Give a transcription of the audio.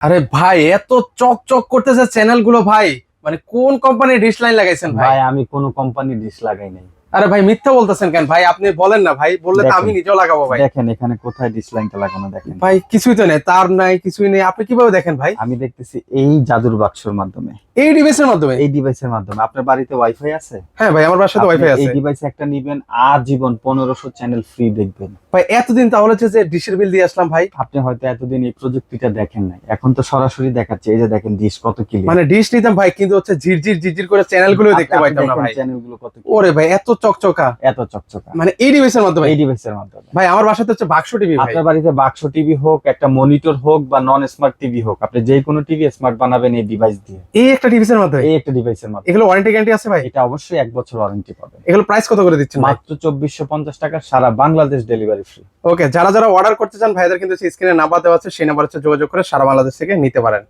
আরে ভাই, এত চক চক করতেছে চ্যানেলগুলো ভাই। মানে কোন কোম্পানির ডিশ লাইন লাগাইছেন ভাই? আমি কোন কোম্পানি ডিশ লাগাই নাই। আরে ভাই মিথ্যা বলতেছেন কেন? ভাই আপনি বলেন না ভাই বললে তো আমি নিজেও লাগাবো ভাই। দেখেন এখানে কোথায় ডিশ লাইনটা লাগানো দেখেন। ভাই কিছুই তো নেই তার নাই কিছুই নেই। আপনি কীভাবে দেখেন ভাই? আমি দেখতেছি এই জাদুর বাক্সর মাধ্যমে। এই ডিভাইসের মাধ্যমে? এই ডিভাইসের মাধ্যমে। আপনার বাড়িতে ওয়াইফাই আছে? হ্যাঁ ভাই আমার বাসায় তো আপনি ওয়াইফাই এই আছে। ডিভাইস একটা নিবেন আজীবন পনেরোশো চ্যানেল ফ্রি দেখবেন। ভাই এতদিন তাহলে হচ্ছে যে ডিশের বিল দিয়ে আসলাম ভাই। আপনি হয়তো এতদিন এই প্রযুক্তিটা দেখেন নাই। এখন তো সরাসরি দেখাচ্ছে এই যে দেখেন ডিশ কত কিলো মানে ডিশ নিতাম ভাই কিন্তু হচ্ছে ঝিরঝির ঝিরঝির করে চ্যানেলগুলো দেখতে পাইতাম না ভাই। চ্যানেলগুলো কত ওরে ভাই এত চকচকা? এত চকচকা। মানে এই ডিভাইসের মাধ্যমে? এই ডিভাইসের মাধ্যমে। ভাই আমার বাসাতে হচ্ছে বাক্স টিভি ভাই। আপনার বাড়িতে বাক্স টিভি হোক একটা মনিটর হোক বা নন স্মার্ট টিভি হোক আপনি যে কোনো টিভি স্মার্ট বানাবেন এই ডিভাইস দিয়ে। এই একটা ডিভাইসের মাধ্যমে? এই একটা ডিভাইসের মাধ্যমে। এগুলো ওয়ারেন্টি গ্যারান্টি আছে ভাই? এটা অবশ্যই এক বছর ওয়ারেন্টি পাবেন। এগুলো প্রাইস কত করে দিচ্ছেন মাত্র চব্বিশশো পঞ্চাশ টাকা সারা বাংলাদেশ ডেলিভারি ফ্রি ওকে যারা যারা অর্ডার করতে চান ভাইদের কিন্তু স্ক্রিনে নাম্বার দেওয়া আছে সেই নাম্বার হচ্ছে যোগাযোগ করে সারা বাংলাদেশ থেকে নিতে পারেন।